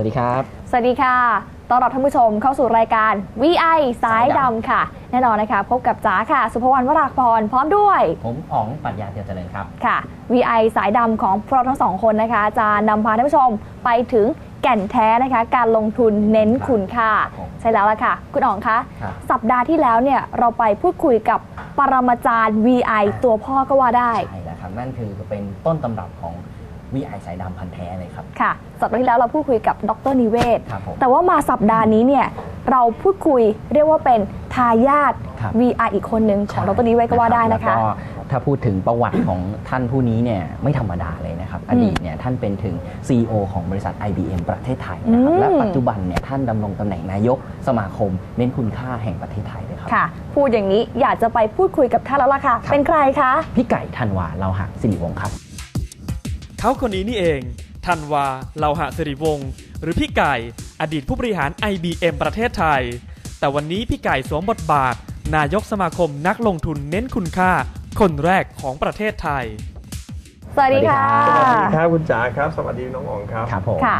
วัสดีครับ สวัสดีค่ะ ต้อนรับท่านผู้ชมเข้าสู่รายการ VI สายดำค่ะ แน่นอนนะคะ พบกับจ๋าค่ะ สุภวรรณวรากรพร้อมด้วย ผมอ๋องปรัชญาเตียวเจริญครับ ค่ะ VI สายดำของพวกเราทั้งสองคนนะคะ จะนำพาท่านผู้ชมไปถึงแก่นแท้นะคะ การลงทุนเน้นคุณค่า ครับผมใช่แล้วล่ะค่ะ คุณอ๋องคะครับ สัปดาห์ที่แล้วเนี่ยเราไปพูดคุยกับปรมาจารย์ VI ตัวพ่อก็ว่าได้ ใช่แล้วครับนั่นคือเป็นต้นตำรับของ VI สายดำพันธุ์แท้เลยครับ ค่ะ สัปดาห์ที่แล้วเราพูดคุยกับดรนิเวศ ครับผมแต่ว่ามาสัปดาห์นี้เนี่ยเราพูดคุยเรียกว่าเป็นทายาท ครับ VR อีกคนหนึ่งของดรนิเวศก็ว่าได้นะคะแล้วก็ถ้าพูดถึงประวัติของท่านผู้นี้เนี่ยไม่ธรรมดาเลยนะครับอดีตเนี่ยท่านเป็นถึง CEO ของบริษัท IBM ประเทศไทยนะครับอืม และปัจจุบันเนี่ยท่านดำรงตำแหน่งนายกสมาคม เน้นคุณค่าแห่งประเทศไทยเลยครับ ค่ะ พูดอย่างนี้อยากจะไปพูดคุยกับท่านแล้วล่ะค่ะครับเป็นใครคะ พี่ไก่ธันวาเราหักสิริวงศ์ครับ เขาคนนี้นี่เองธันวาเลาหะสิริวงศ์หรือพี่ไก่ อดีตผู้บริหาร IBM ประเทศไทย แต่วันนี้พี่ไก่สวมบทบาท นายกสมาคมนักลงทุนเน้นคุณค่า คนแรกของประเทศไทย สวัสดีค่ะสสวัวัสสดีดีครับคุณจ๋าครับ สวัสดีน้องอ๋องครับ ครับผม ค่ะ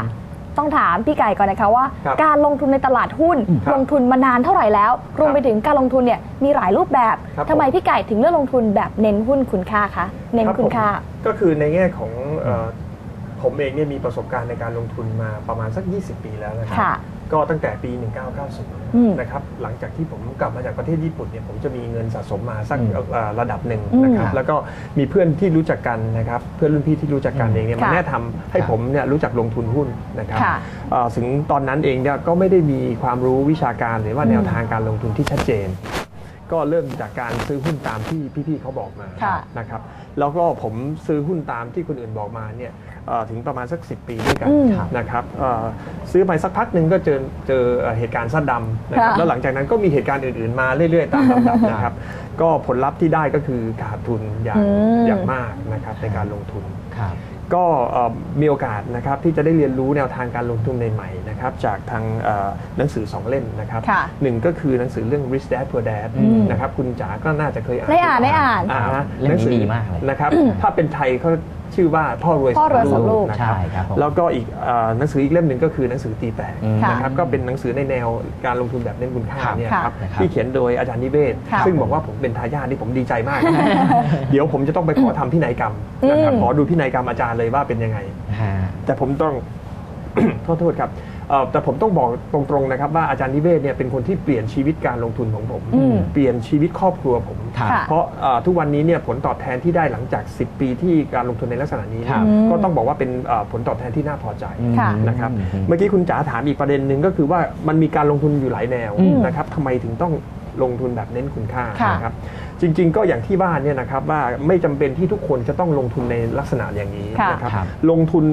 ต้องถามพี่ไก่ก่อนนะคะว่า ครับการลงทุนในตลาดหุ้น ครับลงทุนมานานเท่าไหร่แล้ว รวมไปถึงการลงทุนเนี่ยมีหลายรูปแบบครับ ทำไมพี่ไก่ถึงเลือกลงทุนแบบเน้นหุ้นคุณค่าคะเน้นรับคุณค่า ผมก็คือในแง่ของเอ่อผมเองเนี่ยมีประสบการณ์ในการลงทุนมาประมาณสัก 20 ปีแล้วนะครัค่ะ ก็ตั้งแต่ปีอืม1990 นะครับหลังจากที่ผมกลับมาจากประเทศญี่ปุ่นเนี่ยผมจะมีเงินสะสมมาสักอืมเอ่อระดับหนึ่งอืมนะครับครับแล้วก็มีเพื่อนที่รู้จักกันนะครับเพื่อนรุ่นพี่ที่รู้จักกันเองเนี่ยค่ะมาแนะนำให้ครับผมเนี่ยรู้จักลงทุนหุ้นนะครับค่ะเอ่อถึงตอนนั้นเองเนี่ยก็ไม่ได้มีความรู้วิชาการหรือว่าอืมแนวทางการลงทุนที่ชัดเจน ก็เริ่มจากการซื้อหุ้นตามที่พี่ๆเขาบอกมาค่ะ นะครับแล้วก็ผมซื้อหุ้นตามที่คนอื่นบอกมาเนี่ยเอ่อถึงประมาณสัก 10 ปีด้วยกันอืมนะครับเอ่อซื้อไปสักพักหนึ่งก็เจอเจอเอ่อเหตุการณ์ซัดดำนะครับค่ะ แล้วหลังจากนั้นก็มีเหตุการณ์อื่นๆมาเรื่อยๆ ตามลำดับนะครับ ก็ผลลัพธ์ที่ได้ก็คือขาดทุนอย่างอืม อย่างมากนะครับในการลงทุน ครับ ก็เอ่อมีโอกาสนะครับที่จะได้เรียนรู้แนวทางการลงทุนใหม่ๆนะครับจากทางเอ่อหนังสือ 2 เล่มนะครับค่ะหนึ่งก็คือหนังสือเรื่อง Rich Dad Poor Dad อืมนะครับคุณจ๋าก็น่าจะเคยอ่านได้อ่านได้อ่านอ่าเล่มนี้หนังสือดีมากเลยนะครับถ้าเป็นไทยเขา ชื่อว่าพ่อรวยพ่อรวยสองลูกนะคใช่รับครับผมแล้วก็อีกเอ่อหนังสืออีกเล่มหนึ่งก็คือหนังสือตีแตกอืมนะครับก็เป็นหนังสือในแนวการลงทุนแบบเน้นคุณค่าครับเนี่ยค่ะครับครับที่เขียนโดยอาจารย์นิเวศค่ะ ซึ่งบอกว่าผมเป็นทายาทนี่ผมดีใจมากเดี๋ยวผมจะต้องไปขอทำพินัยกรรมนะครับอืม ขอดูพินัยกรรมอาจารย์เลยว่าเป็นยังไง ฮะ แต่ผมต้อง โทษโทษครับเอ่อ แต่ผมต้องบอกตรงๆนะครับว่าอาจารย์นิเวศเนี่ยเป็นคนที่เปลี่ยนชีวิตการลงทุนของผมอืมเปลี่ยนชีวิตครอบครัวผมครับค่ะเพราะเอ่อทุกวันนี้เนี่ยผลตอบแทนที่ได้หลังจาก 10 ปีที่การลงทุนในลักษณะนี้ครับก็ต้องบอกว่าเป็นเอ่อผลตอบแทนที่น่าพอใจค่ะนะครับอืมเมื่อกี้คุณจ๋าถามอีกประเด็นหนึ่งก็คือว่ามันมีการลงทุนอยู่หลายแนวอืมนะครับทำไมถึงต้องลงทุนแบบเน้นคุณค่าค่ะนะครับ จริง ๆ ก็อย่างที่บ้านเนี่ยนะครับว่าไม่จำเป็นที่ทุกคนจะต้องลงทุนในลักษณะอย่างนี้ค่ะนะครับครับลงทุน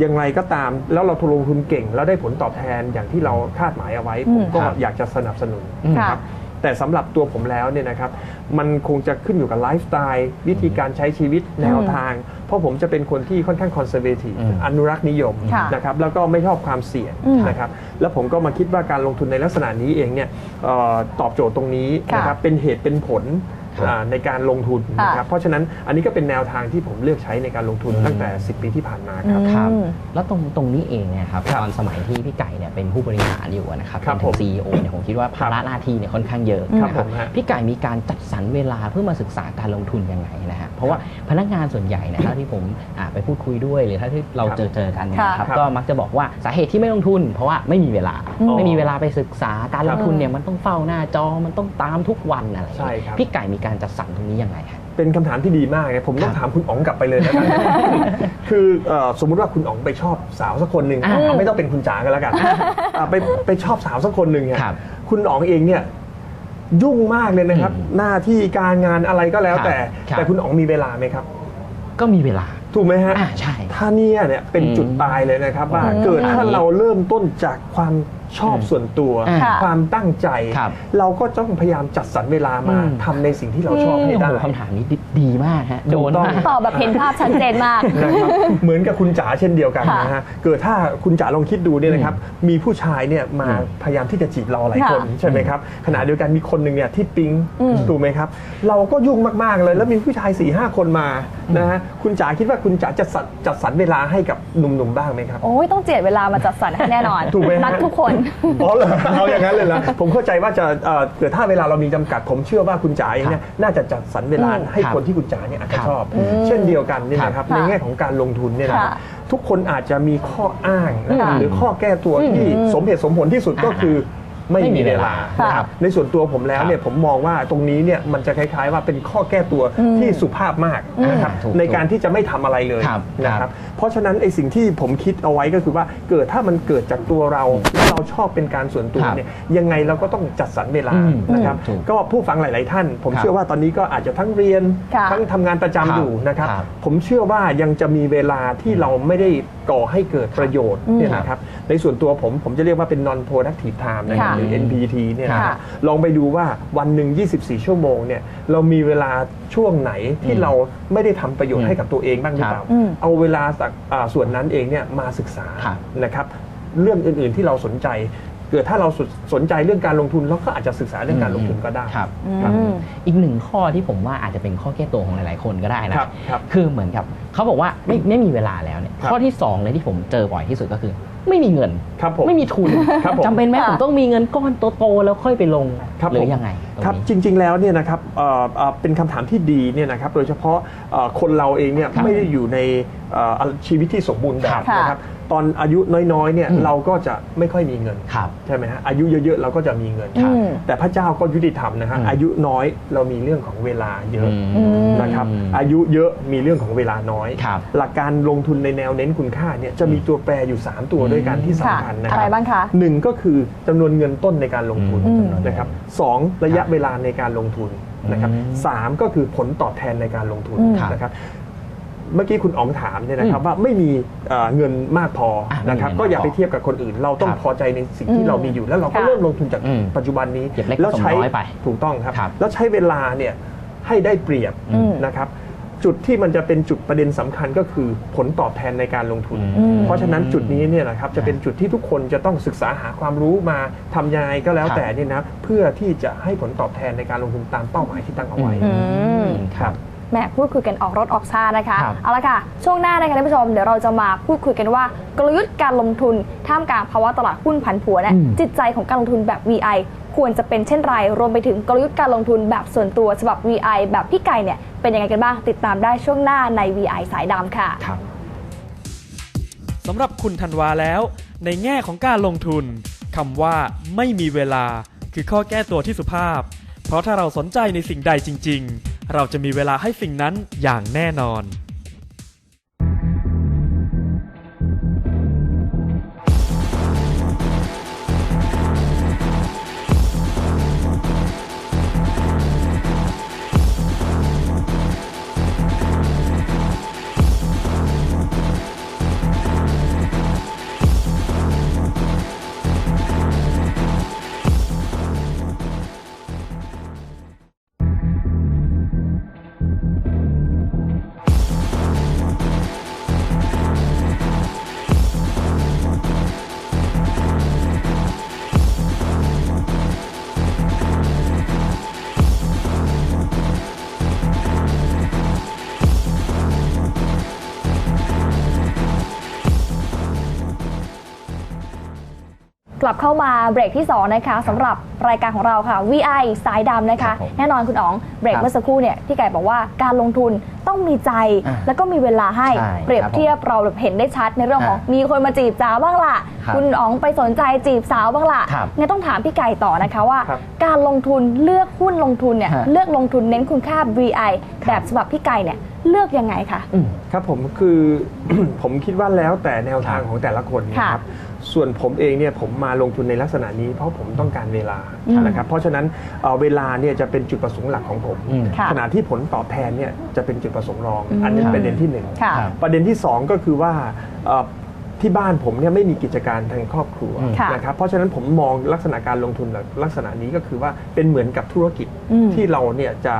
อย่างไรก็ตาม แล้วเราลงทุนเก่ง แล้วได้ผลตอบแทนอย่างที่เราคาดหมายเอาไว้อืมผมก็ครับอยากจะสนับสนุนอืมนะครับแต่สำหรับตัวผมแล้วเนี่ยนะครับมันคงจะขึ้นอยู่กับไลฟ์สไตล์วิธีการใช้ชีวิตแนวทาง เพราะผมจะเป็นคนที่ค่อนข้างคอนเซอร์เวทีฟอืมอนุรักษ์นิยมค่ะนะครับแล้วก็ไม่ชอบความเสี่ยงอืมนะครับแล้วผมก็มาคิดว่าการลงทุนในลักษณะนี้เองเนี่ยเอ่อตอบโจทย์ตรงนี้ค่ะนะครับเป็นเหตุเป็นผลครับอ่า ในการลงทุนนะครับค่ะเพราะฉะนั้นอันนี้ก็เป็นแนวทางที่ผมเลือกใช้ในการลงทุนอืมตั้งแต่ 10 ปีที่ผ่านมาครับครับอืมแล้วตรงตรงนี้เองเนี่ยครับครับตอนสมัยที่พี่ไก่เนี่ยเป็นผู้บริหารอยู่นะครับครับเป็นถึผงมซีอเนี่ยผมคิดว่าภาระหน้าที่เนี่ยค่อนข้างเยอะครับนะผมฮะพี่ไก่มีการจัดสรรเวลาเพื่อมาศึกษาการลงทุนยังไงนะฮะเพราะว่าพนักงานส่วนใหญ่เนยถ้าที่ผมอ่าไปพูดคุยด้วยหรือถ้าที่เราครับเจอเจอกันเนยค่ะนะครับครับก็มักจะบอกว่าสาเหตุที่ไม่ลงทุน เพราะว่าไม่มีเวลาอืมไม่มีเวลาไปศึกษาการลงทุนครับเนี่ยมันต้องเฝ้าหน้าจอมันต้องตามทุกวันอะไรอย่างใช่เงี้ยครับพี่ไก่มีการจัดสรรตรงนี้ยังไงฮะ เป็นคำถามที่ดีมากนะผมต้องครับถามคุณอ๋องกลับไปเลยแล้วกันคือเอ่อสมมุติว่าคุณอ๋องไปชอบสาวสักคนหนึ่งอ่าเอาไม่ต้องเป็นคุณจ๋ากันแล้วกันอ่าไปไปชอบสาวสักคนหนึ่งเนี่ยครับคุณอ๋องเองเนี่ยยุ่งมากเลยนะครับอืมหน้าที่การงานอะไรก็แล้วแต่ ครับ แต่คุณอ๋องมีเวลาไหมครับ ก็มีเวลา ถูกไหมฮะ อ่าใช่ ถ้าเนี่ยเนี่ยเป็นจุดตายเลยนะครับว่าอืม เกิดถ้าอืมเราเริ่มต้นจากความ ชอบส่วนตัวอ่าค่ะ ความตั้งใจ ครับ เราก็ต้องพยายามจัดสรรเวลามาอืม ทำในสิ่งที่เราชอบให้โอ้ได้ โหคำถามนี้ดีดีมากฮะ โดนถูกต้องมาก ตอบแบบเห็นภาพชัดเจนมาก นะครับเหมือนกับคุณจ๋าเช่นเดียวกันค่ะนะฮะเกิดถ้าคุณจ๋าลองคิดดูเนี่ยนะครับมีผู้ชายเนี่ยมาอืมพยายามที่จะจีบเราหลายค่ะคนใช่ไหมครับขณะเดียวกันมีคนหนึ่งเนี่ยที่ปิ๊งอืมถูกไหมครับ เราก็ยุ่งมากๆเลยแล้วมีผู้ชาย4ี่ห้าคนมานะฮะคุณจ๋าคิดว่าคุณจ๋าจะจัดจัดสรรเวลาให้กับหนุ่มๆบ้างไหมครับ โอ้ยต้องเจียดเวลามาจัดสรรให้แน่นอนถูกไหมฮะนัดทุกคนอ๋อเหรอเอาอย่างนั้นเลยเหรอผมเข้าใจว่าจะเอ่อเกิดถ้าเวลาเรามีจำกัด ผมเชื่อว่าคุณจ๋าเองเนี่ยน่าจะจัดสรรเวลาอืมให้ครับคนที่คุณจ๋าเนี่ยอาจจะครับชอบอืมเช่นเดียวกันนี่นะครับค่ะในแง่ของการลงทุนเนี่ยนะครับค่ะทุกคนอาจจะมีข้ออ้างนะครับค่ะหรือข้อแก้ตัวที่อืมสมเหตุสมผลที่สุดก็คือไม่ ไม่มีมีเวลาเวลานะครับในส่วนตัวผมแล้วเนี่ยผมมองว่าตรงนี้เนี่ยมันจะคล้าย ๆ ว่าเป็นข้อแก้ตัวอืมที่สุภาพมากนะครับถูกในการที่จะไม่ทำอะไรเลยครับนะคครัรับบเพราะฉะนั้นไอ้สิ่งที่ผมคิดเอาไว้ก็คือว่าเกิดถ้ามันเกิดจากตัวเราแล้วเราชอบเป็นการส่วนตัวครับเนี่ยยังไงเราก็ต้องจัดสรรเวลาอืมนะครับถูกก็ผู้ฟังหลาย ๆ ท่าน ผมครับเชื่อว่าตอนนี้ก็อาจจะทั้งเรียนค่ะทั้งทำงานประจำครับอยู่นะครับครับผมเชื่อว่ายังจะมีเวลาที่เราไม่ได้ก่อให้เกิดประโยชน์อืมเนี่ยนะครับในส่วนตัวผมผมจะเรียกว่าเป็น non productive time นะครับค่ะหรือ NPT เนี่ยนะคค่ะรับลองไปดูว่าวันหนึ่ง 24 ชั่วโมงเนี่ยเรามีเวลาช่วงไหนที่อืมเราไม่ได้ทำประโยชอืน์มให้กับตัวเองบ้างหรือเปล่าอืมเอาเวลาจากอ่าส่วนนั้นเองเนี่ยมาศึกษาครับนะครับเรื่องอื่นๆที่เราสนใจเกิดถ้าเราสนสนใจเรื่องการลงทุนเราก็อาจจะศึกษาเรื่องการลงทุนก็ได้ครับอืครับมอีกหนึ่งข้อที่ผมว่าอาจจะเป็นข้อแก้ตัวของหลาย ๆ คนก็ได้นะครับครับคือเหมือนกับเขาบอกว่าไม่ไม่มีเวลาแล้วเนี่ยครับข้อที่สองเลยที่ผมเจอบ่อยที่สุดก็คือ ไม่มีเงิน ครับผม ไม่มีทุนครับผม จำเป็นไหมค่ะ ผมต้องมีเงินก้อนโตๆแล้วค่อยไปลงครับหรืผม อยังไงตรงครับนี้ จริงๆแล้วเนี่ยนะครับเอ่อเอ่อเป็นคำถามที่ดีเนี่ยนะครับโดยเฉพาะเอ่อคนเราเองเนี่ยครับไม่ได้อยู่ในเอ่อชีวิตที่สมบูรณ์แบบค่ะนะครับ ตอนอายุน้อยๆเนี่ยอืมเราก็จะไม่ค่อยมีเงินครับ ใช่ไหมฮะอายุเยอะๆเราก็จะมีเงินอืมแต่พระเจ้าก็ยุติธรรมนะฮะอืมอายุน้อยเรามีเรื่องของเวลาเยอะอืม นะครับอายุเยอะมีเรื่องของเวลาน้อย ครับ หลักการลงทุนในแนวเน้นคุณค่าเนี่ยจะมีตัวแปรอยู่ 3 ตัวอืมด้วยกันที่ค่ะสำคัญนะคอะรัไรบบ้างคะ หนึ่งก็คือจำนวนเงินต้นในการลงทุนอืม นะครับสองระยะเวลาในการลงทุนนะครับอืมสามก็คือผลตอบแทนในการลงทุนอืม นะครับ เมื่อกี้คุณอ๋องถามเนี่ยนะครับว่าไม่มีเอ่อเงินมากพออะนะครับไม่มีเงินก็อย่าไปมากพอเทียบกับคนอื่น เราต้องครับพอใจในสิ่งอืที่มเรามีอยู่ แล้วเราก็ค่ะเริ่มลงทุนจากอืมปัจจุบันนี้เก็บเล็กแล้วผสมใช้น้อยไปถูกต้องครับครับแล้วใช้เวลาเนี่ยให้ได้เปรียบอืมนะครับจุดที่มันจะเป็นจุดประเด็นสำคัญก็คือผลตอบแทนในการลงทุนอืมเพราะฉะนั้นจุดนี้เนี่ยนะครับจะเป็นจุดที่ทุกคนจะต้องศึกษาหาความรู้มาทำยังไงก็แล้วครับแต่เนี่ยนะเพื่อที่จะให้ผลตอบแทนในการลงทุนตามเป้าหมายที่ตั้งเอาไว้อืมครับแหมพูดคุยกันออกรถออกชาตินะคะ ครับ เอาละค่ะ ช่วงหน้านะคะท่านผู้ชมเดี๋ยวเราจะมาพูดคุยกันว่ากลยุทธ์การลงทุนท่ามกลางภาวะตลาดหุ้นผันผวนเนี่ยอืม จิตใจของการลงทุนแบบ VI ควรจะเป็นเช่นไร รวมไปถึงกลยุทธ์การลงทุนแบบส่วนตัวฉบับ VI แบบพี่ไก่เนี่ยเป็นยังไงกันบ้างติดตามได้ช่วงหน้าใน VI สายดำค่ะ ครับ สำหรับคุณธันวาแล้ว ในแง่ของการลงทุนคำว่าไม่มีเวลา คือข้อแก้ตัวที่สุภาพ เพราะถ้าเราสนใจในสิ่งใดจริงๆ เราจะมีเวลาให้สิ่งนั้นอย่างแน่นอน กลับเข้ามาเบรกที่ 2 นะคะสำหรับรายการของเราค่ะ VI สายดำนะครัคะบผมแน่นอนคุณอ๋องเบรกครับเมื่อสักครู่เนี่ยพี่ไก่บอกว่าการลงทุนต้องมีใจ อ่าแล้วก็มีเวลาให้ใช่เปรียบครับผมเทียบเราแบบเห็นได้ชัดในเรื่องของอ่ามีมีคนมาจีบสาวบ้างล่ะครับคุณอ๋องไปสนใจจีบสาวบ้างล่ะครับงั้นต้องถามพี่ไก่ต่อนะคะว่า ครับ การลงทุนเลือกหุ้นลงทุนเนี่ยฮะ เลือกลงทุนเน้นคุณค่า VI แบบฉบับพี่ไก่เนี่ยเลือกยังไงคะ อืม ครับผมคือ ผมคิดว่าแล้วแต่แนวทางของแต่ละคนนะครับ ส่วนผมเองเนี่ยผมมาลงทุนในลักษณะนี้เพราะผมต้องการเวลาอืมนะครับเพราะฉะนั้นเอ่อเวลาเนี่ยจะเป็นจุดประสงค์หลักของผมอืมค่ะขณะที่ผลตอบแทนเนี่ยจะเป็นจุดประสงค์รองอืมอันนี้ประเด็นที่หนึ่งค่ะครับประเด็นที่สองก็คือว่าเอ่อทที่บ้านผมเนี่ยไม่มีกิจการทางครอบครัวอืมค่ะนะครับเพราะฉะนั้นผมมองลักษณะการลงทุนลักษณะนี้ก็คือว่าเป็นเหมือนกับธุรกิจอืมที่เราเนี่ยจะ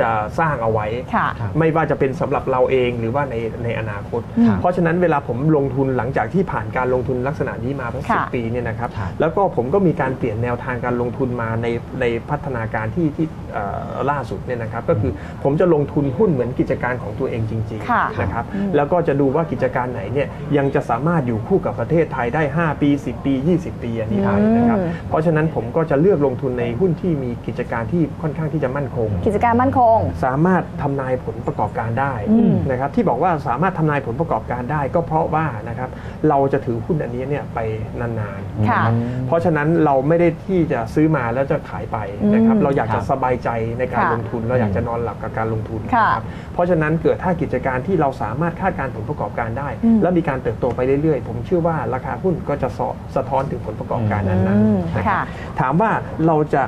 จะสร้างเอาไว้ ค่ะครับไม่ว่าจะเป็นสำหรับเราเองหรือว่าในในอนาคต ครับเพราะฉะนั้นเวลาผมลงทุนหลังจากที่ผ่านการลงทุนลักษณะนี้มาเป็นสิค่ะ ปีเนี่ยนะครับครับ แล้วก็ผมก็มีการเปลี่ยนแนวทางการลงทุนมาในในพัฒนาการที่ที่เอ่อล่าสุดเนี่ยนะครับ ก็คือผมจะลงทุนหุ้นเหมือนกิจการของตัวเองจริงค่ะๆนะครับแล้วก็จะดูว่ากิจการไหนเนี่ยยังจะสามารถอยู่คู่กับประเทศไทยได้ 5 ปี 10 ปี 20 ปีอันนี้ได้นะครับอืม เพราะฉะนั้นผมก็จะเลือกลงทุนในหุ้นที่มีกิจการที่ค่อนข้างที่จะมั่นคง กิจการมั่นคงสามารถทำนายผลประกอบการได้อืมนะครับที่บอกว่าสามารถทำนายผลประกอบการได้ ก็เพราะว่านะครับเราจะถือหุ้นอันนี้เนี่ยไปนานๆค่ะนะครับเพราะฉะนั้นเราไม่ได้ที่จะซื้อมาแล้วจะขายไปนะครับอืมเราอยากครัจะบสบายใจในการค่ะลงทุน เราอยากจะนอนหลับกับการลงทุนค่ะนะครับเพราะฉะนั้นเกิดถ้ากิจการที่เราสามารถคาดการณ์ผลประกอบการได้อืมและมีการเติบโตไปเรื่อยๆ ผมเชื่อว่าราคาหุ้นก็จะสะสะท้อนถึงผลประกอบการนั้นอืมๆนะครับค่ะถามว่าเราจะ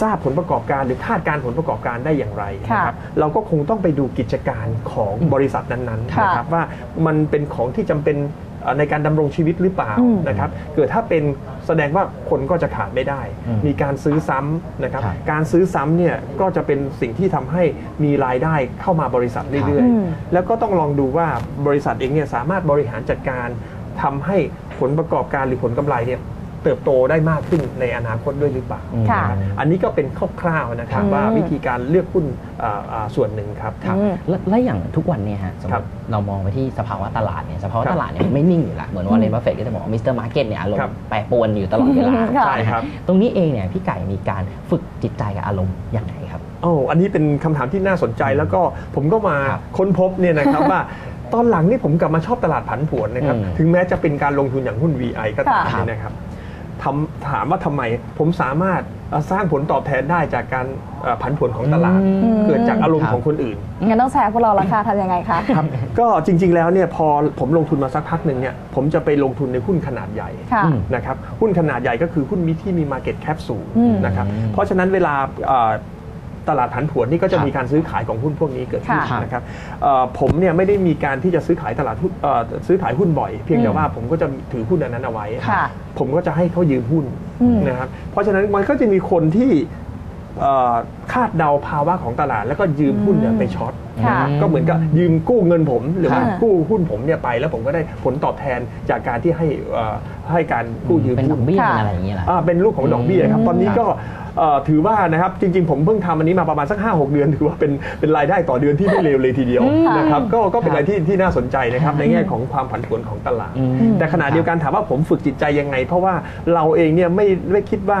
ทราบผลประกอบการหรือคาดการณ์ผลประกอบการได้อย่างไรค่ะนะครับเราก็คงต้องไปดูกิจการของบริษัทนั้นๆค่ะนะครับว่ามันเป็นของที่จำเป็นเอ่อในการดำรงชีวิตหรือเปล่าอืมนะครับเกิดถ้าเป็นแสดงว่าคนก็จะขาดไม่ได้อืมมีการซื้อซ้ำนะครับครับการซื้อซ้ำเนี่ยก็จะเป็นสิ่งที่ทำให้มีรายได้เข้ามาบริษัทเรื่อยอืมๆแล้วก็ต้องลองดูว่าบริษัทเองเนี่ยสามารถบริหารจัดการทำให้ผลประกอบการหรือผลกำไรเนี่ย เติบโตได้มากขึ้นในอนาคตด้วยหรือเปล่าค่ะนะครับอันนี้ก็เป็นคร่าวๆนะครับอืมว่าวิธีการเลือกหุ้นอ่าอ่าส่วนหนึ่งครับ ครับแล้วแล้วอย่างทุกวันเนี่ยฮะสมมครับติเรามองไปที่สภาวะตลาดเนี่ยสภาวะครับตลาดเนี่ยมันไม่นิ่งอยู่ละเหมือนว่าเลนบัฟเฟตก็จะบอกว่ามิสเตอร์มาร์เก็ตเนี่ยอารมครับ ณ์แปรปรวนอยู่ตลอดเวลา ค่ะ ใช่ครับ ตรงนี้เองเนี่ยพี่ไก่มีการฝึกจิตใจกับอารมณ์อย่างไรครับ โอ้อันนี้เป็นคำถามที่น่าสนใจแล้วก็ผมก็มาครับค้นพบเนี่ยนะครับ ว่าตอนหลังนี่ผมกลับมาชอบตลาดผันผวนนะครับ อืมถึงแม้จะเป็นการลงทุนอย่างหุ้น VI ก็ตามค่ะ เนี่ยนะครับ ทำถามว่าทำไม ผมสามารถเอ่อสร้างผลตอบแทนได้จากการเอ่อผันผวนของตลาดอืมเกิดจากอารมคณ์รับของคนอื่นงั้นต้องแชร์พวกเราราคาทำยังไงคะก็จริง ๆ แล้วเนี่ยพอผมลงทุนมาสักพักหนึ่งเนี่ยผมจะไปลงทุนในหุ้นขนาดใหญ่ค่ะอืมนะครับหุ้นขนาดใหญ่ก็คือหุ้นมิที่มี Market Cap สูงอืมนะครับอืมเพราะฉะนั้นเวลาเอ่อ ตลาดผันผวนนี่ก็จะครับมีการซื้อขายของหุ้นพวกนี้เกิดขึ้นค่ะนะครับเอ่อผมเนี่ยไม่ได้มีการที่จะซื้อขายตลาดหุ้นเอ่อซื้อขายหุ้นบ่อย เพียงแต่อืมว่าผมก็จะถือหุ้นอันนั้นเอาไว้ค่ะผมก็จะให้เขายืมหุ้นอืมนะครับเพราะฉะนั้นมันก็จะมีคนที่เอ่อคาดเดาภาวะของตลาด แล้วก็ยืมหุ้นเนี่ยไปช็อตค่ะก็เหมือนกับยืมกู้เงินผม หรือว่าค่ะกู้หุ้นผมเนี่ยไป แล้วผมก็ได้ผลตอบแทนจากการที่ให้เอ่อให้การกู้ยืมเป็นดหุ้อนกเบี้ยค่ะเป็นอะไรอย่างเงี้ยแหละอ่าเป็นลูกของดอกเบี้ยครับตอนนี้ก็เอ่อ ถือว่านะครับจริง ๆ ผมเพิ่งทำอันนี้มาประมาณสัก 5 6 เดือน ถือว่าเป็นเป็นรายได้ต่อเดือนที่ไม่เลวเลยทีเดียวอืมนะครับก็ก็เป็นครับอะไรที่ที่น่าสนใจนะครับในแง่ของความผันผวนของตลาดอืมแต่ขณะเดียวกันถามว่าผมฝึกจิตใจยังไง เพราะว่าเราเองเนี่ยไม่ไม่คิดว่า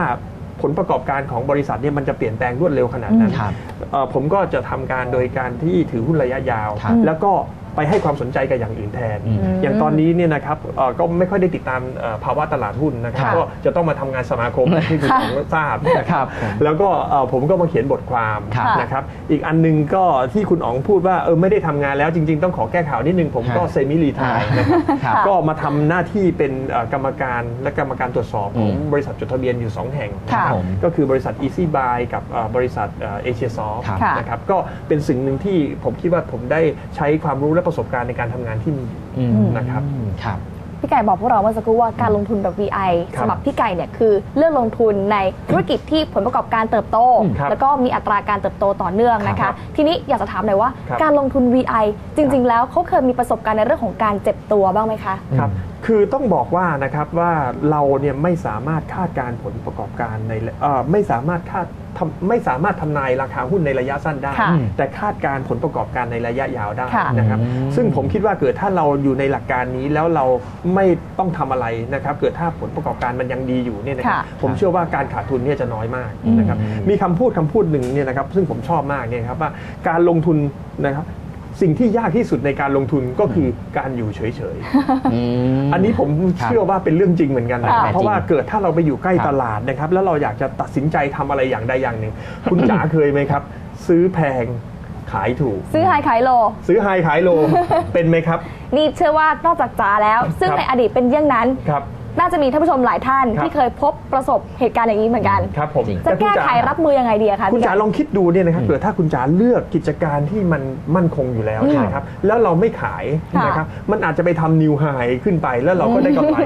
ผลประกอบการของบริษัทเนี่ยมันจะเปลี่ยนแปลงรวดเร็วขนาดนั้นครับเอ่อผมก็จะทำการโดยการที่ถือหุ้นระยะยาวครับแล้วก็ ไปให้ความสนใจกับอย่างอื่นแทนอืมอย่างตอนนี้เนี่ยนะครับเอ่อก็ไม่ค่อยได้ติดตามเอ่อภาวะตลาดหุ้นนะครับค่ะก็จะต้องมาทำงานสมาคมที่คุณของทราบนะคครัรับบผมแล้วก็เอ่อผมก็มาเขียนบทความครับนะครับอีกอันหนึงก็ที่คุณอ๋องพูดว่าเออไม่ได้ทำงานแล้วจริง ๆ ต้องขอแก้ข่าวนิดนึงผมก็ครับเซมิรีทายนะครับครับก็มาทำหน้าที่เป็นเอ่อกรรมการและกรรมการตรวจสอบของอืมบริษัทจดทะเบียนอยู่ 2 แห่งค่ะนะครับผมก็คือบริษัท Easy Buy กับเอ่อบริษัทเอเชียซอฟครับค่ะนะครับก็เป็นสิ่งหนึ่งที่ผมคิดว่าผมได้ใช้ความรู้และประสบการณ์ในการทำงานที่มีอยู่อืมนะครับ ครับ พี่ไก่บอกพวกเราเมื่อสักครู่ว่าการลงทุนแบบ VI ครับสำหรับพี่ไก่เนี่ยคือเลือกลงทุนในธุรกิจที่ผลประกอบการเติบโต อืมครับแล้วก็มีอัตราการเติบโตต่อเนื่องนะครัคะ บทีนี้อยากจะถามหน่อยว่า ครับ การลงทุน VI จริง ๆ แล้วเขาเคยมีประสบการณ์ในเรื่องของการเจ็บตัวบ้างไหมคะ ครับ คือต้องบอกว่านะครับว่าเราเนี่ยไม่สามารถคาดการณ์ผลประกอบการในเอ่อไม่สามารถคาดทำ ไม่สามารถทำนายราคาหุ้นในระยะสั้นได้ค่ะแต่คาดการณ์ผลประกอบการในระยะยาวได้ค่ะนะครับอืมซึ่งผมคิดว่าเกิดถ้าเราอยู่ในหลักการนี้แล้วเราไม่ต้องทำอะไรนะครับเกิดถ้าผลประกอบการมันยังดีอยู่เนี่ยนะครับค่ะผมเชื่อว่าการขาดทุนเนี่ยจะน้อยมากนะครับอืมมีคำพูดคำพูดหนึ่งเนี่ยนะครับซึ่งผมชอบมากเนี่ยครับว่าการลงทุนนะครับ สิ่งที่ยากที่สุดในการลงทุนก็คือการอยู่เฉยๆอืมอันนี้ผมครับเชื่อว่าเป็นเรื่องจริงเหมือนกันนะค่ะเพราะว่าเกิดถ้าเราไปอยู่ใกล้ครับตลาดนะครับ แล้วเราอยากจะตัดสินใจทำอะไรอย่างใดอย่างหนึ่ง คุณจ๋าเคยไหมครับ ซื้อแพงขายถูก ซื้อไฮขายโล ซื้อไฮขายโลเป็นไหมครับ นี่เชื่อว่านอกจากจ๋าแล้ว ซึ่งครับในอดีตเป็นเยี่ยงนั้นครับ น่าจะมีท่านผู้ชมหลายท่าน ครับ ที่เคยพบประสบเหตุการณ์อย่างนี้เหมือนกัน ครับผมจริง จะต่คุณแก้ไขรับมือยังไงดีอะคะคุณพี่จ๋าไก่ ลองคิดดูเนี่ยนะครับเกิดถ้าคุณจ๋าเลือกกิจการที่มันมั่นคงอยู่แล้วอืมนะครับแล้วเราไม่ขายค่ะนะครับมันอาจจะไปทำนิวไฮขึ้นไปแล้วเราก็ได้กำไร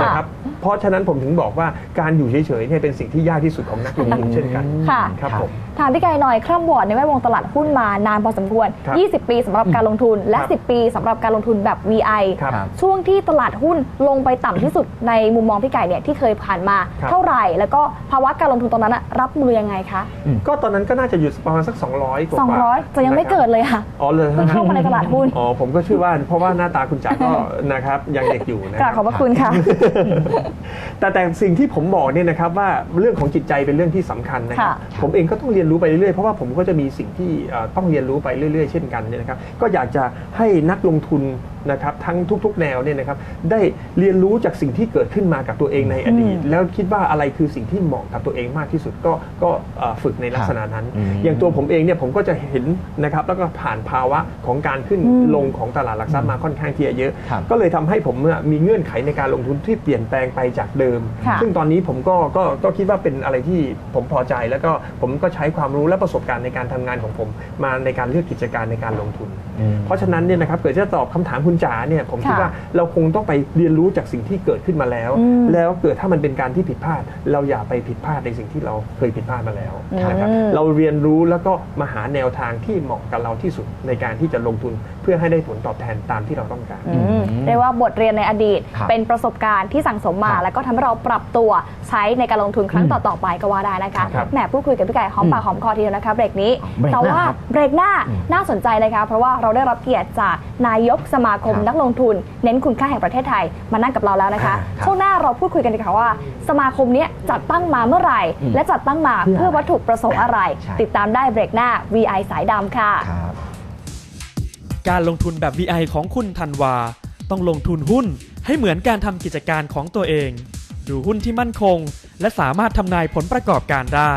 ค่ะ นะครับเพราะฉะนั้นผมถึงบอกว่าการอยู่เฉยๆเนี่ยเป็นสิ่งที่ยากที่สุดของนักลงทุนเช่นกันค่ะ ครับผม ถามพี่ไก่หน่อยคร่ำวอร์ดในแวดวงตลาดหุ้นมานานพอสมควร ครับ20 ปีสำหรับการลงทุนและ ครับ10 ปีสำหรับการลงทุนแบบ VI ครับช่วงที่ตลาดหุ้นลงไปต่ำที่สุดในมุมมองพี่ไก่เนี่ยที่เคยผ่านมา ครับ เท่าไหร่ แล้วก็ภาวะการลงทุนตอนนั้นอะรับมือยังไงคะก็ตอนนั้นก็น่าจะอยู่ประมาณสัก 200กว่าๆ200จะยังไม่นะครับเกิดเลยค่ะอ๋อเลยเพิ่งเข้ามาในตลาดหุ้นอ๋อผมก็เชื่อว่าเพราะว่าหน้าตาคุณจ๋าก็ นะครับยังเด็กอยู่นะกราบขอบพระคุณค่ะ แต่แต่สิ่งที่ผมบอกเนี่ยนะครับว่าเรื่องของจิตใจเป็นเรื่องที่สำคัญนะครับค่ะผมเองก็ต้องเรียนรู้ไปเรื่อยๆเพราะว่าผมก็จะมีสิ่งที่ต้องเรียนรู้ไปเรื่อย ๆ เช่นกันนะครับก็อยากจะให้นักลงทุน นะครับทั้งทุกๆ แนวเนี่ยนะครับได้เรียนรู้จากสิ่งที่เกิดขึ้นมากับตัวเองในอดีต แล้วคิดว่าอะไรคือสิ่งที่เหมาะกับตัวเองมากที่สุดก็ก็เอ่อฝึกในลักษณะนั้นอืมอย่างตัวผมเองเนี่ยผมก็จะเห็นนะครับแล้วก็ผ่านภาวะของการขึ้นอืมลงของตลาดหลักทรัพย์มาค่อนข้างที่จะเยอะครับก็เลยทำให้ผมเนี่ยมีเงื่อนไขในการลงทุนที่เปลี่ยนแปลงไปจากเดิมค่ะซึ่งตอนนี้ผมก็ก็ก็คิดว่าเป็นอะไรที่ผมพอใจ แล้วก็ผมก็ใช้ความรู้และประสบการณ์ในการทำงานของผม มาในการเลือกกิจการในการลงทุนอืมเพราะฉะนั้นเนี่ยนะครับเกิดจะตอบคำถามคุณจ๋าเนี่ยผมคิดค่ะว่าเราคงต้องไปเรียนรู้จากสิ่งที่เกิดขึ้นมาแล้วอืมแล้วเกิดถ้ามันเป็นการที่ผิดพลาด เราอย่าไปผิดพลาดในสิ่งที่เราเคยผิดพลาดมาแล้วนะครับอืมเราเรียนรู้แล้วก็มาหาแนวทางที่เหมาะกับเราที่สุดในการที่จะลงทุนเพื่อให้ได้ผลตอบแทนตามที่เราต้องการอืมเรียกว่าบทเรียนในอดีตครับเป็นประสบการณ์ที่สั่งสมมาครับแล้วก็ทำให้เราปรับตัวใช้ในการลงทุนครั้งต่อๆไปก็ว่าได้นะคะครับแหมพูดคุยกับพี่ไก่หอมปากหอมคอทีเดียวนะคะเบรกนี้เบรกหน้าแต่ว่าครับเบรกหน้าอืมน่าสนใจเลยค่ะเพราะว่าเราได้รับเกียรติจากนายกสมาคมครับนักลงทุน เน้นคุณค่าแห่งประเทศไทยมานั่งกับเราแล้วนะคะอ่าครับช่วงหน้าเราพูดคุยกันดีค่ะว่า สมาคมเนี้ยจัดตั้งมาเมื่อไหร่อืมและจัดตั้งมาเพื่อเพื่อวัตถุประสงค์อะไรใช่ติดตามได้เบรกหน้า VI สายดำค่ะครับการลงทุนแบบ VI ของคุณธันวา ต้องลงทุนหุ้นให้เหมือนการทำกิจการของตัวเอง ดูหุ้นที่มั่นคง และสามารถทำนายผลประกอบการได้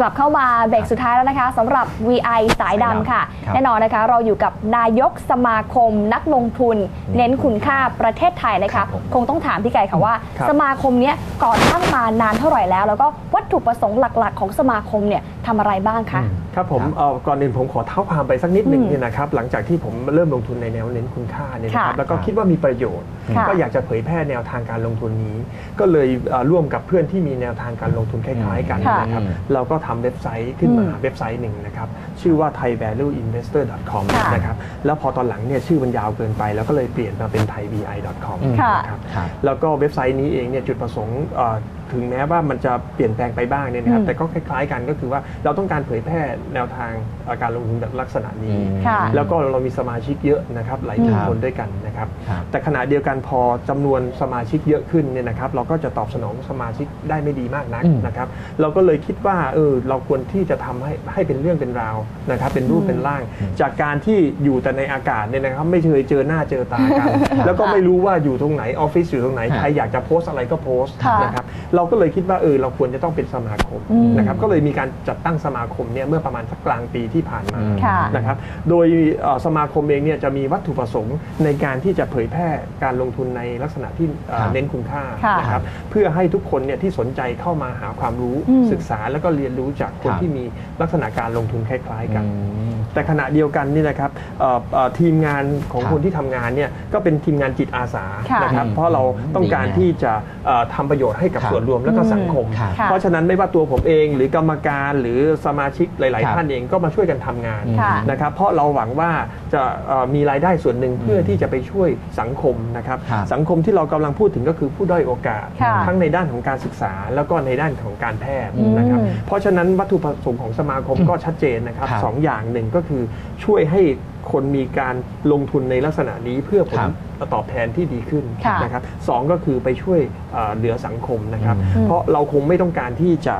กลับเข้ามาเบรกสุดท้ายแล้วนะคะสำหรับ VI สายดำค่ะครับแน่นอนนะคะ เราอยู่กับนายกสมาคมนักลงทุน เน้นคุณค่าประเทศไทยนะครัคะบผมคงต้องถามพี่ไก่ค่ะว่าครับสมาคมเนี้ยก่อตั้งมานานเท่าไหร่แล้ว แล้วก็วัตถุประสงค์หลัก ๆ ของสมาคมเนี่ยทำอะไรบ้างคะอืมครับผมครับเอ่อก่อนอื่นผมขอเท้าความไปสักนิดหนึ่งอืมเนี่ยนะครับหลังจากที่ผมเริ่มลงทุนในแนวเน้นคุณค่าเนี่ยนะครับค่ะแล้วก็คิดว่ามีประโยชน์ค่ะก็อยากจะเผยแพร่แนวทางการลงทุนนี้ ก็เลยเอ่อร่วมกับเพื่อนที่มีแนวทางการลงทุนคล้ายๆกันค่ะนะครับอืมเราก็ทำเว็บไซต์ขึ้นมาอืมเว็บไซต์หนึ่งนะครับชื่อว่า thaivalueinvestor.com ค่ะนะครับแล้วพอตอนหลังเนี่ยชื่อมันยาวเกินไป แล้วก็เลยเปลี่ยนมาเป็น thaivi.com ค่ะ นะครับครับแล้วก็เว็บไซต์นี้เองเนี่ยจุดประสงค์เอ่อ ถึงแม้ว่ามันจะเปลี่ยนแปลงไปบ้างเนี่ยนะครับอืมแต่ก็คล้ายๆกันก็คือว่าเราต้องการเผยแพร่แนวทางเอ่อการลงทุนแบบลักษณะนี้ ค่ะแล้วก็เรามีสมาชิกเยอะนะครับหลายหมื่นครับคนด้วยกันนะครับ ครับแต่ขณะเดียวกันพอจำนวนสมาชิกเยอะขึ้นเนี่ยนะครับ เราก็จะตอบสนองสมาชิกได้ไม่ดีมากนักอืม นะครับ เราก็เลยคิดว่าเออเราควรที่จะทำให้ให้เป็นเรื่องเป็นราวนะครับ เป็นรูปเป็นร่าง จากการที่อยู่แต่ในอากาศเนี่ยนะครับ ไม่เคยเจอหน้าเจอตากัน แล้วก็ไม่รู้ว่าอยู่ตรงไหนออฟฟิศอยู่ตรงไหนครับใครอยากจะโพสต์อะไรก็โพสต์ค่ะ นะครับ เราก็เลยคิดว่าเออเราควรจะต้องเป็นสมาคมอืมนะครับก็เลยมีการจัดตั้งสมาคมเนี่ยเมื่อประมาณสักกลางปีที่ผ่านมาค่ะนะครับโดยเอ่อสมาคมเองเนี่ยจะมีวัตถุประสงค์ในการที่จะเผยแพร่การลงทุนในลักษณะที่เอ่อครับเน้นคุณค่าค่ะนะครับเพื่อให้ทุกคนเนี่ยที่สนใจเข้ามาหาความรู้อืมศึกษาแล้วก็เรียนรู้จากคนครับที่มีลักษณะการลงทุนคล้ายๆกันอืมแต่ขณะเดียวกันนี่นะครับเอ่อเอ่อทีมงานของครับคนที่ทำงานเนี่ยก็เป็นทีมงานจิตอาสาค่ะนะครับอืมเพราะเราต้องการดีนะที่จะเอ่อทำประโยชน์ให้กับครับส่วนรวมรวมแล้วก็สังคม ครับค่ะเพราะฉะนั้นไม่ว่าตัวผมเองหรือกรรมการหรือสมาชิกหลาย ครัๆบท่านเองก็มาช่วยกันทำงานค่ะนะครับเพราะเราหวังว่าจะเอ่อมีรายได้ส่วนหนึ่งเพื่อที่จะไปช่วยสังคมนะครับครับสังคมที่เรากำลังพูดถึงก็คือผู้ด้อยโอกาส ค่ะทั้งในด้านของการศึกษาแล้วก็ในด้านของการแพทย์อืมนะครับเพราะฉะนั้นวัตถุประสงค์ของสมาคมก็ชัดเจนนะครับครับ สองอย่างหนึ่งก็คือช่วยให้ คนมีการลงทุนในลักษณะนี้เพื่อผคลรับตอบแทนที่ดีขึ้นค่ะนะครับสองก็คือไปช่วยเอ่อเหลือสังคมนะครับอืมเพราะเราคงไม่ต้องการที่จะ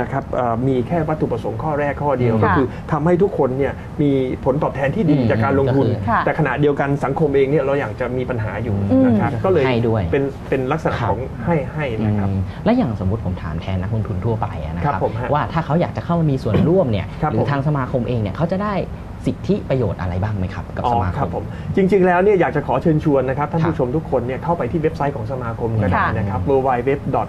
นะครับเอ่อมีแค่วัตถุประสงค์ข้อแรกข้อเดียวค่ะก็คือทำให้ทุกคนเนี่ยมีผลตอบแทนที่ดีอืมจากการลงทุนก็คือค่ะแต่ขณะเดียวกันสังคมเองเนี่ยเราอยากจะมีปัญหาอยู่อืมนะครับก็เลยให้ด้วยเป็นเป็นลักษณะครับของให้ให้นะครับอืมและอย่างสมมติผมถามแทนนักลงทุนทั่วไปอะนะคครัรับบผมฮะว่าถ้าเขาอยากจะเข้ามามีส่วนร่วมเนี่ยครับหรืผอมทางสมาคมเองเนี่ยเขาจะได้สิทธิประโยชน์อะไรบ้างไหมครับกับอ๋อสมาคครับมผมจริง ๆ แล้วเนี่ยอยากจะขอเชิญชวนนะครับท่านครับผู้ชมทุกคนเนี่ยเข้าไปที่เว็บไซต์ของสมาคมก็ได้ค่ะนะครับ w w w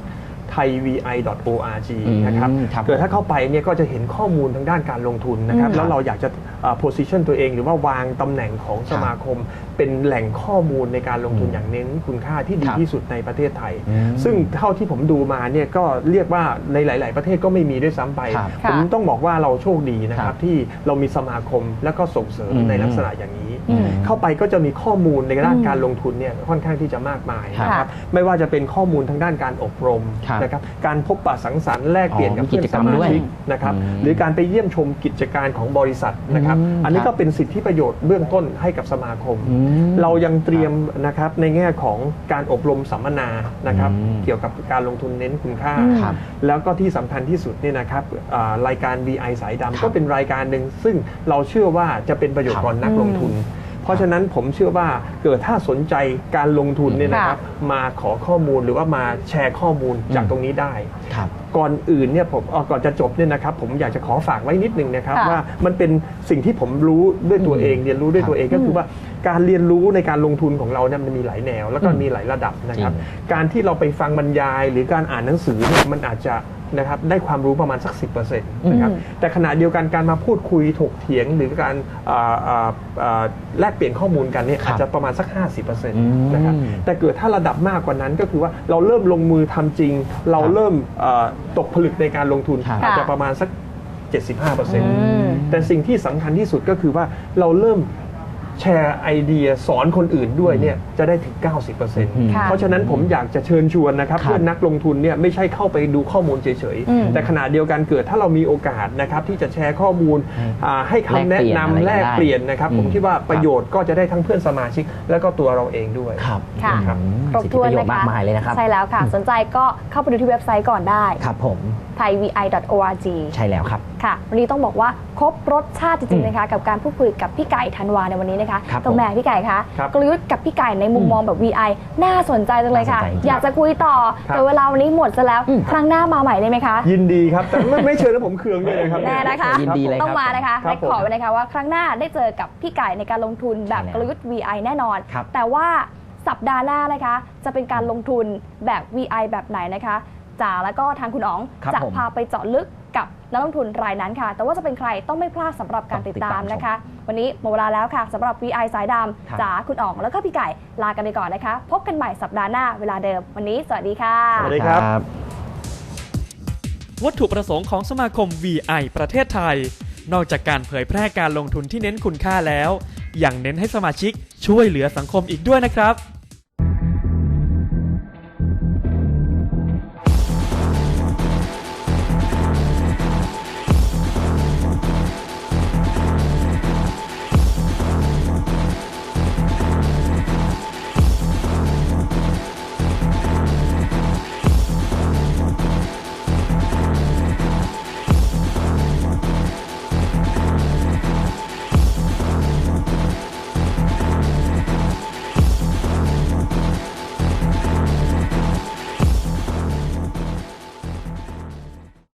thaivi.org อืมนะครับครับเกิดถ้าเข้าไปเนี่ยก็จะเห็นข้อมูลทางด้านการลงทุนนะครับอืมแล้วเราอยากจะอ่า position ตัวเองหรือว่าวางตำแหน่งของสมาคมเป็นแหล่งข้อมูลในการลงทุนอืมอย่างเน้นคุณค่าที่ดีครับที่สุดในประเทศไทยอืมซึ่งเท่าที่ผมดูมาเนี่ยก็เรียกว่าในหลาย ๆ ประเทศก็ไม่มีด้วยซ้ำไปครับผมค่ะต้องบอกว่าเราโชคดีนะคครัรับบที่เรามีสมาคมแล้วก็ส่งเสริมอืมในลักษณะอย่างนี้อืมเข้าไปก็จะมีข้อมูลในด้านอืมการลงทุนเนี่ยค่อนข้างที่จะมากมายครับนะครับไม่ว่าจะเป็นข้อมูลทางด้านการอบรมครับนะครับการพบปะสังสรรค์แลกเปลี่ยนอ๋อกับมีกิเพื่อนจกรสรมมาด้วยชิกนะครับอืมหรือการไปเยี่ยมชมกิจการของบริษัทนะครับอืมอันนี้ครับก็เป็นสิทธิประโยชน์เบื้องต้นให้กับสมาคมอืมเรายังเตรียมนะครับในแง่ของการอบรมสัมมนานะครับอืมเกี่ยวกับการลงทุนเน้นคุณค่าอืมครับแล้วก็ที่สำคัญที่สุดเนี่ยนะครับอ่ารายการ VI สายครัดำบก็เป็นรายการหนึ่งซึ่งเราเชื่อว่าจะเป็นประโยชน์ก่อนนักลงทุนเพราะฉะนั้นผมเชื่อว่าเกิดถ้าสนใจการลงทุนเนี่ยนะครับมาขอข้อมูลหรือว่ามาแชร์ข้อมูลจากอืมตรงนี้ได้ครับก่อนอื่นเนี่ยผมเอ่อก่อนจะจบเนี่ยนะครับผมอยากจะขอฝากไว้นิดนึงนะครับค่ะว่ามันเป็นสิ่งที่ผมรู้ด้วยตัวเองเรียนรู้ด้วยตัวเองก็คือว่า การเรียนรู้ในการลงทุนของเราเนี่ยมันมีหลายแนว แล้วก็อืมมีหลายระดับนะครับจริการที่เราไปฟังบรรยายหรือการอ่านหนังสือเนี่ยมันอาจจะนะครับได้ความรู้ประมาณสัก 10%นะครับอืมแต่ขณะเดียวกันการมาพูดคุยถกเถียงหรือการอ่าอ่าอ่าแลกเปลี่ยนข้อมูลกันเนี่ยครับอาจจะประมาณสัก 50%นะครับอืมแต่เกิดถ้าระดับมากกว่านั้นก็คือว่าเราเริ่มลงมือทำจริง เราครับเริ่มเอ่อตกผลึกในการลงทุนครับอาจจะค่ะประมาณสัก 75%มแต่สิ่งที่สำคัญที่สุดก็คือว่าเราเริ่ม แชร์ไอเดียสอนคนอื่นด้วยเนี่ยจะได้ถึงค่ะ90%เพราะฉะนั้นผมอยากจะเชิญชวนนะครับครับเพื่อนนักลงทุนเนี่ยไม่ใช่เข้าไปดูข้อมูลเฉยอืมๆแต่ขณะเดียวกันเกิดถ้าเรามีโอกาสนะครับที่จะแชร์ข้อมูลอ่าให้คำแนะนำแลแลกกเปเปลี่ลี่ยยนนอะไรนะครับได้ผมคิดว่าอืมประโยชน์ก็จะได้ทั้งเพื่อนสมาชิก แล้วก็ตัวเราเองด้วยครับค่ะอืมครบสิทธิถ้วปนระโยชนะน์มากคะมายเลยนะครับใช่แล้วค่ะสนใจก็เข้าไปดูที่เว็บไซต์ก่อนได้ครับผม thaivi.org ใช่แล้วครับ ค่ะ วันนี้ต้องบอกว่าครบรสชาติจริงอืๆมนะคะ กับการพูดคุยกับพี่ไก่ธันวาในวันนี้นะคะครับตรงแม่พี่ไก่คะครับกลยุทธ์กับพี่ไก่ในมุมมองแบบ VI น่าสนใจจังเลยค่ะน่าสนใจจริงอยากจะคุยต่อครับแต่เวลาวันนี้หมดซะแล้วอืมครั้งหน้ามาใหม่ได้ไหมคะ ยินดีครับ แต่ไม่ไม่เชิญแล้วผมเคืองด้วยนะครับแน่นะคะยินดีเลยต้องมานะคะครับให้ขอไว้นะคะว่าครั้งหน้าได้เจอกับพี่ไก่ในการลงทุนแบบใช่แล้วกลยุทธ์ VI แน่นอนครับแต่ว่าสัปดาห์หน้านะคะ จะเป็นการลงทุนแบบ VI แบบไหนนะคะ จ๋าแล้วก็ทางคุณอ๋องครับจะผม พาไปเจาะลึกกับนักลงทุนรายนั้นค่ะ แต่ว่าจะเป็นใครต้องไม่พลาดสำหรับการติดตามนะคะ วันนี้หมดเวลาแล้วค่ะสำหรับ VI สายดครับำจ๋าคุณอ๋องแล้วก็พี่ไก่ลากันไปก่อนนะคะ พบกันใหม่สัปดาห์หน้าเวลาเดิม วันนี้สวัสดีค่ะ สวัสดี ครับ วัตถุประสงค์ของสมาคม VI ประเทศไทย นอกจากการเผยแพร่การลงทุนที่เน้นคุณค่าแล้ว ยังเน้นให้สมาชิกช่วยเหลือสังคมอีกด้วยนะครับ